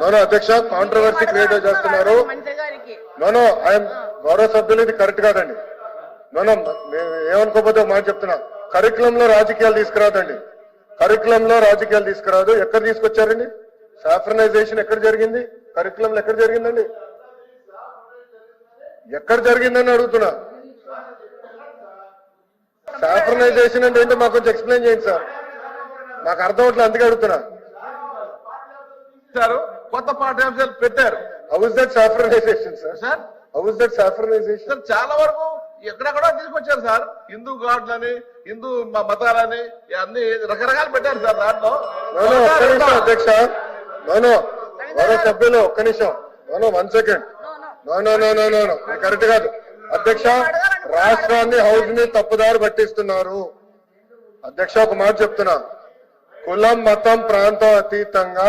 No no అధ్యక్ష controversy create చేస్తున్నారు. మంత్రి గారికి. నోనో ఐఎమ్ గౌరవ సభ్యులు ఇది కరెక్ట్ కాదండి. నోనో నేను ఏమనుకోకపోతే మాట చెప్తున్నా. కరికులం లో రాజకీయాలు తీసుకురాదండి. కరికులం లో రాజకీయాలు తీసుకురాదు. ఎక్కడ తీసుకొచ్చారండి? సాఫ్రనైజేషన్ ఎక్కడ జరిగింది? కరికులంలో ఎక్కడ జరిగిందండి? ఎక్కడ జరిగిందని అడుగుతున్నా. సాఫ్రనైజేషన్ అంటే ఏంటో మాకు కొంచెం ఎక్స్ప్లెయిన్ చేయండి సార్ నాకు అర్థం అవట్లేదు అందుకే అడుగుతున్నా. కొత్త పాఠ్యాంశాలు పెట్టారు. How is that saffronization sir sir how is that saffronization sir చాలా వరకు ఎక్కడెక్కడో తీసుకొచ్చారు సార్ హిందూ గాడ్లని హిందూ మతాలని అన్ని రకరకాలు పెట్టారు సార్ దాంట్లో. అధ్యక్ష. నోనో మరో సభ్యులు ఒక్క నిమిషం. No no one second no no no no no no correct కాదు. అధ్యక్ష రాష్ట్రాన్ని హౌస్ని తప్పుదారి పట్టిస్తున్నారు. అధ్యక్ష ఒక మాట చెప్తున్నా. కులం మతం ప్రాంతం అతీతంగా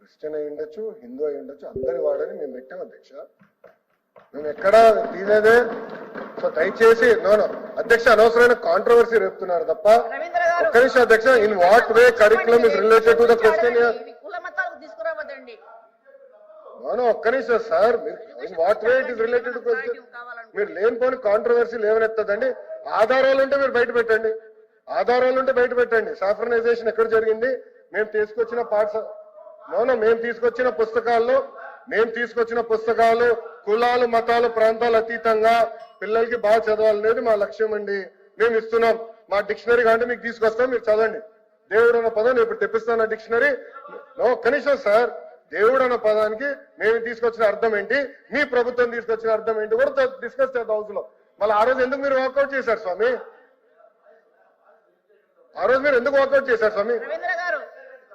క్రిస్టియన్ అయి ఉండొచ్చు హిందూ అయి ఉండొచ్చు అందరి వాడని మేము పెట్టాం అధ్యక్ష. మేము ఎక్కడ తీనేదే సో దయచేసి నోనో అధ్యక్ష అనవసరమైన కాంట్రవర్సీ రేపుతున్నారు తప్ప ఒక్క నిమిషం అధ్యక్ష in what way curriculum is related to the no no ఒక్క నిమిషం sir in what way it is related to question మీరు లేనిపోని కాంట్రవర్సీ లేవనెత్తదండి. ఆధారాలు ఉంటే మీరు బయట పెట్టండి. ఆధారాలు ఉంటే బయట పెట్టండి. సాఫ్రనైజేషన్ ఎక్కడ జరిగింది? మేము తీసుకొచ్చిన పాఠశ నోనో మేము తీసుకొచ్చిన పుస్తకాల్లో మేము తీసుకొచ్చిన పుస్తకాలు కులాలు మతాలు ప్రాంతాలు అతీతంగా పిల్లలకి బాగా చదవాలనేది మా లక్ష్యం అండి. మేము ఇస్తున్నాం. మా డిక్షనరీ కాబట్టి మీకు తీసుకొస్తాం మీరు చదవండి. దేవుడు అన్న పదం ఇప్పుడు తెప్పిస్తాను డిక్షనరీ. కనీసం సార్ దేవుడు అన్న పదానికి మేము తీసుకొచ్చిన అర్థం ఏంటి? మీ ప్రభుత్వం తీసుకొచ్చిన అర్థం ఏంటి? కూడా డిస్కస్ చేద్దాం హౌస్లో మళ్ళీ ఆ రోజు ఎందుకు మీరు వాకౌట్ చేశారు స్వామి? ఆ రోజు మీరు ఎందుకు వాకౌట్ చేశారు స్వామి?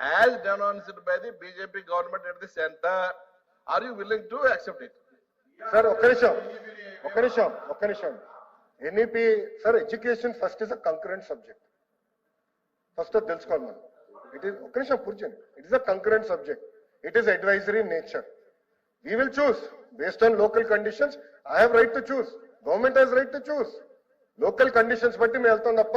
As denounced by the BJP government at the center, are you willing to accept it? Sir ఒక్క నిమిషం ఒక్క నిమిషం ఒక్క నిమిషం NEP sir education first is a concurrent subject first అది తెలుసుకోవాలి మనం ఇట్ ఈస్ ఒక్క నిమిషం కూర్చోండి it is a concurrent subject it is advisory nature we will choose based on local conditions I have right to choose government has right to choose local conditions బట్టి మేము వెళ్తాం తప్ప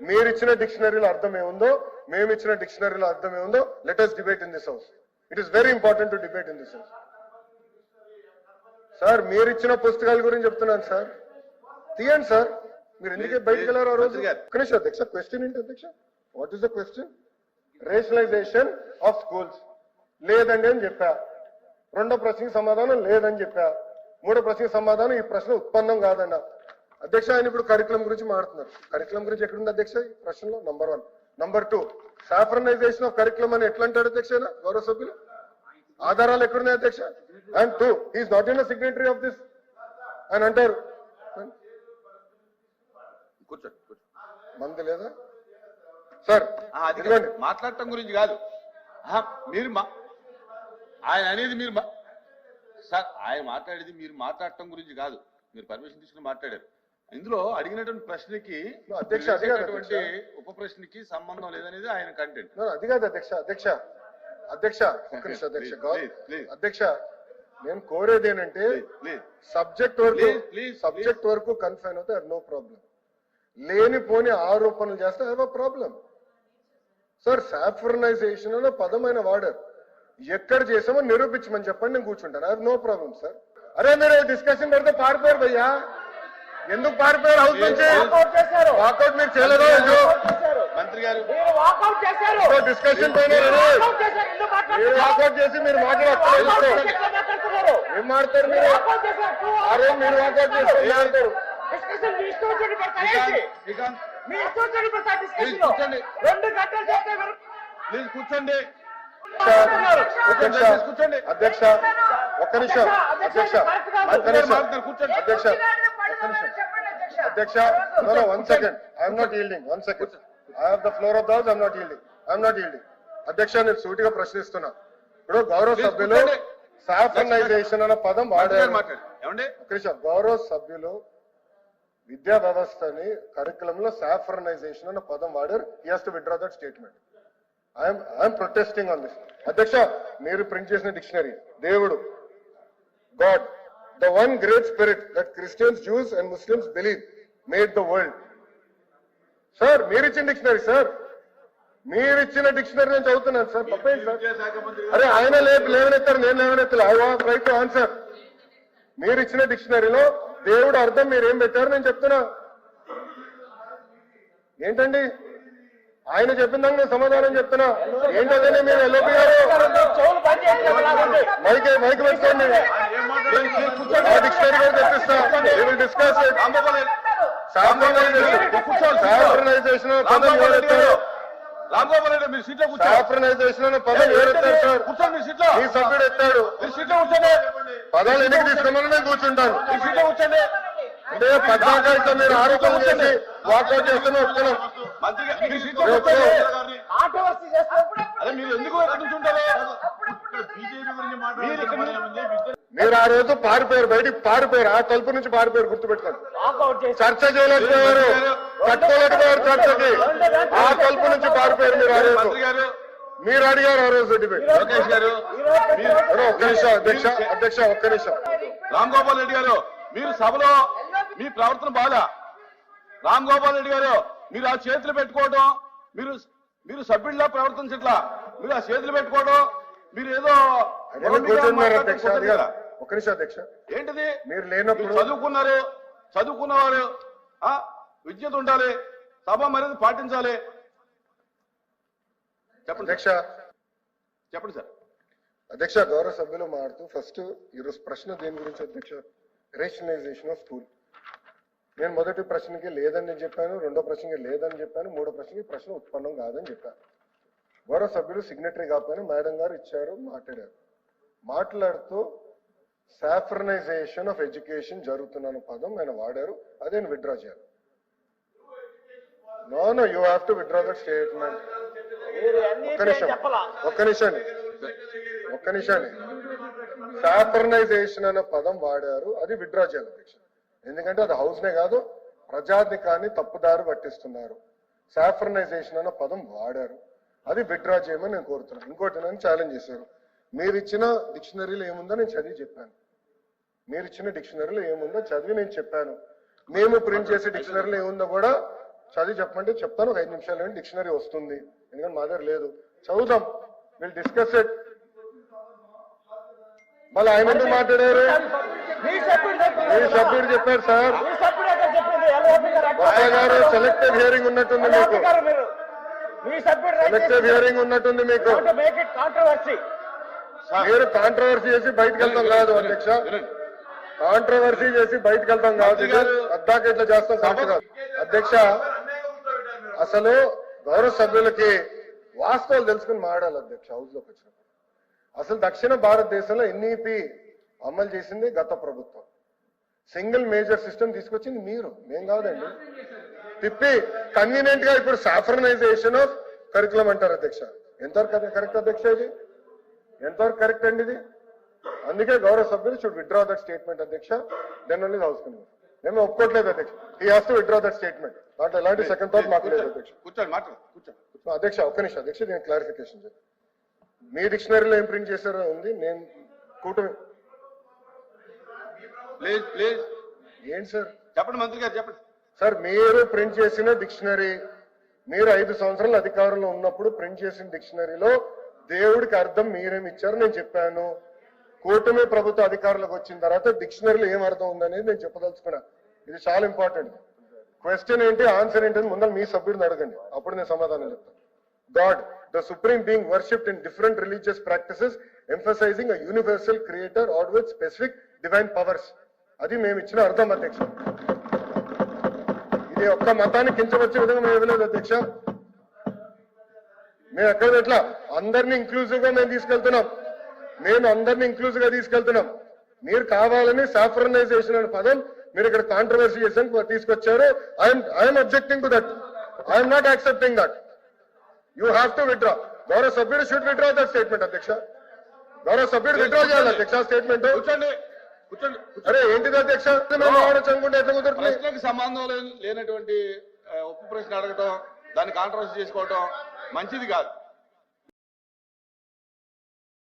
మీరు ఇచ్చిన డిక్షనరీలో అర్థం ఏముందో మేము ఇచ్చిన డిక్షనరీలో అర్థం ఏముందో let us debate in this house it is very important to debate in this house sir మీరు ఇచ్చిన పుస్తకాల గురించి చెప్తున్నాను సార్ తీయండి సార్ మీరు ఎందుకే బయటకు వెళ్ళారు ఆ రోజు? అధ్యక్ష. క్వశ్చన్ ఏంటి అధ్యక్ష? What is the question rationalization of schools లేదండి అని చెప్పా. రెండో ప్రశ్నకి సమాధానం లేదని చెప్పా. మూడో ప్రశ్నకి సమాధానం ఈ ప్రశ్న ఉత్పన్నం కాదన్న. అధ్యక్ష ఆయన ఇప్పుడు కరికులం గురించి మాట్లాడుతున్నారు. కరికులం గురించి ఎక్కడుంది అధ్యక్ష? ఈ ప్రశ్నలో number one number two saffronization of curriculum అని ఎట్లా అంటాడు అధ్యక్ష? గౌరవ సభ్యులు? ఆధారాలు ఎక్కడున్నాయి అధ్యక్ష? And two is not in signatory of this అని అంటారు. కూర్చోండి. మంది లేదా? సార్ మాట్లాడటం గురించి కాదు. మీరు మా ఆయన అనేది మీరు సార్ ఆయన మాట్లాడేది మీరు మాట్లాడటం గురించి కాదు. మీరు పర్మిషన్ తీసుకుని మాట్లాడారు. ఇందులో అడిగినటువంటి ప్రశ్నకి అధ్యక్ష, అది వేసేటటువంటి ఉప ప్రశ్నకి సంబంధం లేదనేది ఆయన కంటెంట్. అది కాదు అధ్యక్ష అధ్యక్ష. అధ్యక్ష అధ్యక్ష. అధ్యక్ష నేను కోరేది ఏంటంటే సబ్జెక్ట్ వరకు సబ్జెక్ట్ వరకు కన్ఫైన్ అవుతే నో ప్రాబ్లం. లేనిపోని ఆరోపణలు చేస్తే have a problem. Sir saffronization అనే పదమైన వాడారు. ఎక్కడ చేసామో నిరూపించమని చెప్పండి నేను కూర్చుంటాను. I no problem sir. అరే మీరు డిస్కషన్ పెడితే పారిపోయారు భయ్యా. ఎందుకు పారిపోయారు హౌస్ నుంచి? వాకౌట్ మీరు చేయలేదా మంత్రి గారు. మీరు వాకౌట్ చేశారు. డిస్కషన్ పైన. వాకౌట్ చేసి మీరు మాట్లాడతారు ఏం మాడతారు మీరు? అరే మీరు వాకౌట్ చేసి కూర్చోండి. కూర్చోండి. అధ్యక్ష ఒక్క నిమిషం. అధ్యక్ష. కూర్చోండి. అధ్యక్ష. అధ్యక్ష. No no one second I'm not yielding one second I have the floor of the house I'm not yielding I'm not yielding అధ్యక్ష నేను సూటిగా ప్రశ్నిస్తున్నా. ఇప్పుడు గౌరవ సభ్యులు కూర్చోండి. సాఫ్రనైజేషన్ అనే పదం వాడారు. నిమిషం గౌరవ సభ్యులు విద్యా వ్యవస్థని కరికులం లో సాఫ్రనైజేషన్ అనే పదం వాడారు. Has to withdraw that statement I'm I'm protesting on this అధ్యక్ష మీరు ప్రింట్ చేసిన డిక్షనరీ దేవుడు god the one great spirit that Christians Jews and Muslims believe made the world sir మీరు ఇచ్చిన డిక్షనరీ సార్ మీరు ఇచ్చిన డిక్షనరీ నేను చదువుతున్నాను సార్ తప్పేంటి సార్ అరే ఆయన లేపు లేవనెత్తారు నేను లేవనెత్తలే. I want right to answer మీరు ఇచ్చిన డిక్షనరీలో దేవుడు అర్థం మీరు ఏం పెట్టారు నేను చెప్తున్నా. ఏంటండి? ఆయన చెప్పిన దానికి సమాధానం చెప్తున్నా. ఏంటంటే మీరు ఎల్ఓపి. మైక్ మైక్ పెట్టుకోండి. డిక్షనరీ కూడా తెప్పిస్తా. డిస్కస్ సాఫ్రనైజేషన్ పదం ఎవరెత్తారు? అనే పదం ఎవరెత్తారు సార్? కూర్చోండి మీ సీట్లో. మీ సభ్యుడు ఎత్తాడు. మీరు సీట్లో కూర్చోండి. పదాలు ఎన్నిక తీసుకోమని కూర్చుంటాను మీ సీట్లో కూర్చోండి. అంటే మీరు ఆరోపణ చేసి వాకౌట్ చేస్తూనే వస్తున్నాం మంత్రి గారు మీరు అదే ఎందుకు ఆ రోజు పారిపోయారు బయటికి పారిపోయారు? ఆ తలుపు నుంచి పారిపోయారు గుర్తుపెట్టుకోండి. చర్చ చేయలేకపోయారు. కట్టుకోలేకపోయారు చర్చకి. ఆ తలుపు నుంచి పారిపోయారు మీరు ఆ రోజు. మంత్రి గారు మీరు అడిగారు ఆ రోజు లోకేష్ గారు ఒక్క నిమిషం అధ్యక్ష అధ్యక్ష ఒక్క నిమిషం. రామ్ గోపాల్ రెడ్డి గారు మీరు సభలో మీ ప్రవర్తన బాగా. రామ్ గోపాల్ రెడ్డి గారు మీరు ఆ చేతులు పెట్టుకోవడం మీరు మీరు సభ్యుల్లా ప్రవర్తించట్లా. మీరు ఆ చేతులు పెట్టుకోవడం మీరు ఏదో మాట్లాడటం అధ్యక్ష నిమిషం ఏంటిది? మీరు లేనప్పుడు చదువుకున్నారు చదువుకున్నవారు ఆ విద్యత ఉండాలి సభ మర్యాద పాటించాలి. చెప్పండి అధ్యక్ష. చెప్పండి సార్. అధ్యక్ష గౌరవ సభ్యులు మారుతూ ఫస్ట్ ఈరోజు ప్రశ్న దేని గురించి అధ్యక్ష? రేషనలైజేషన్ ఆఫ్ స్కూల్ నేను మొదటి ప్రశ్నకి లేదని నేను చెప్పాను రెండో ప్రశ్నకి లేదని చెప్పాను మూడో ప్రశ్నకి ప్రశ్న ఉత్పన్నం కాదని చెప్పాను. గౌరవ సభ్యులు సిగ్నటరీ కాకపోయినా మేడం గారు ఇచ్చారు మాట్లాడారు. మాట్లాడుతూ సాఫ్రనైజేషన్ ఆఫ్ ఎడ్యుకేషన్ జరుగుతున్న పదం ఆయన వాడారు అదే నేను విత్డ్రా చేయాలి. No no you have to withdraw that statement ఒక్క నిమిషం ఒక్క నిమిషాన్ని ఒక్క నిమిషాన్ని సాఫ్రనైజేషన్ అనే పదం వాడారు అది విత్డ్రా చేయాలి అధ్యక్ష. ఎందుకంటే అది హౌస్నే కాదు ప్రజాధికాన్ని తప్పుదారి పట్టిస్తున్నారు. సాఫర్నైజేషన్ అన్న పదం వాడారు. అది విత్డ్రా చేయమని నేను కోరుతున్నాను. ఇంకోటి నన్ను ఛాలెంజ్ చేశారు. మీరు ఇచ్చిన డిక్షనరీలో ఏముందో నేను చదివి చెప్పాను. మీరు ఇచ్చిన డిక్షనరీలో ఏముందో చదివి నేను చెప్పాను. మేము ప్రింట్ చేసే డిక్షనరీలో ఏముందో కూడా చదివి చెప్పమంటే చెప్తాను. ఒక ఐదు నిమిషాలు డిక్షనరీ వస్తుంది. ఎందుకంటే మా దగ్గర లేదు. చదువుదాం. విల్ డిస్కస్ ఇట్ మళ్ళీ ఆయన మాట్లాడారు? మీ సభ్యుడు చెప్పారు సార్. మీ సభ్యుడు ఎక్కడ చెప్పింది? ఎల్ఓపి గారు. అక్కడ బాబా గారు సెలెక్టివ్ హియరింగ్ ఉన్నట్టుంది మీకు. సెలెక్టివ్ హియరింగ్ ఉన్నట్టుంది మీకు. మేక్ ఇట్ కాంట్రవర్సీ మీరు కాంట్రవర్సీ చేసి బయటకు వెళ్తాం కాదు అధ్యక్ష. కాంట్రవర్సీ చేసి బయటకు వెళ్తాం కాదు అద్దాక ఇట్లా చేస్తాం కాదు అధ్యక్ష అసలు గౌరవ సభ్యులకి వాస్తవాలు తెలుసుకుని మాడాలి అధ్యక్ష హౌస్లోకి వచ్చినప్పుడు. అసలు దక్షిణ భారతదేశంలో ఎన్ఈపి అమలు చేసింది గత ప్రభుత్వం. సింగిల్ మేజర్ సిస్టమ్ తీసుకొచ్చింది మీరు మేం కాదండి. తిప్పి కన్వీనియంట్గా ఇప్పుడు సాఫ్రనైజేషన్ ఆఫ్ కరికులం అంటారు అధ్యక్ష. ఎంతవరకు కరెక్ట్ అధ్యక్ష ఇది? ఎంతవరకు కరెక్ట్ అండి ఇది? అందుకే గౌరవ సభ్యులు షుడ్ విత్డ్రా దట్ స్టేట్మెంట్ అధ్యక్ష. దెన్ ఓన్లీ హౌస్ మేము ఒప్పుకోవట్లేదు అధ్యక్ష. ఈ has to withdraw that statement దాంట్లో ఎలాంటి సెకండ్ థాట్ మాకు లేదు అధ్యక్ష. కూర్చోండి మాట్లాడు అధ్యక్ష ఒక్క నిమిషం అధ్యక్ష నేను క్లారిఫికేషన్ చెప్తాను మీ డిక్షనరీలో ఏం ప్రింట్ చేశారో ఉంది నేను కూటమి ప్లీజ్ ప్లీజ్ ఏంటి సార్? చెప్పండి మంత్రి గారు చెప్పండి. సార్ మీరు ప్రింట్ చేసిన డిక్షనరీ మీరు ఐదు సంవత్సరాలు అధికారంలో ఉన్నప్పుడు ప్రింట్ చేసిన డిక్షనరీలో దేవుడికి అర్థం మీరేమి ఇచ్చారు నేను చెప్పాను. కూటమి ప్రభుత్వ అధికారంలోకి వచ్చిన తర్వాత డిక్షనరీలో ఏం అర్థం ఉందనేది నేను చెప్పదలుచుకున్నా. ఇది చాలా ఇంపార్టెంట్. క్వశ్చన్ ఏంటి ఆన్సర్ ఏంటి అని ముందర మీ సభ్యుడిని అడగండి. అప్పుడు నేను సమాధానం చెప్తాను. God the supreme being worshipped in different religious practices emphasizing a universal creator or with specific divine powers అది మేము ఇచ్చిన అర్థం అధ్యక్ష. ఇది ఒక్క మతాన్ని కించవచ్చే విధంగా మేము ఇవ్వలేదు అధ్యక్ష. మేము ఎక్కడ ఎట్లా? అందరిని ఇంక్లూజివ్గా మేము తీసుకెళ్తున్నాం. మేము అందరిని ఇంక్లూజివ్గా తీసుకెళ్తున్నాం. మీరు కావాలని సాఫ్రనైజేషన్ అనే పదం మీరు ఇక్కడ కాంట్రవర్సీ చేసి తీసుకొచ్చారు. I'm I'm objecting to that I'm not accepting that you have to withdraw గౌరవ సభ్యుడు షుడ్ విత్డ్రా దట్ స్టేట్మెంట్ అధ్యక్ష. గౌరవ సభ్యుడు విత్డ్రా చేయాలి అధ్యక్ష స్టేట్మెంట్ కూర్చోండి. అరే ఏంటిది అధ్యక్ష? అనుకుంటే ఎట్లా కుదురుతుంది? సంబంధం లేని- లేనటువంటి ఆ, ఉప్పు ప్రశ్న అడగటం దాన్ని కాంట్రవర్సీ చేసుకోవటం మంచిది కాదు.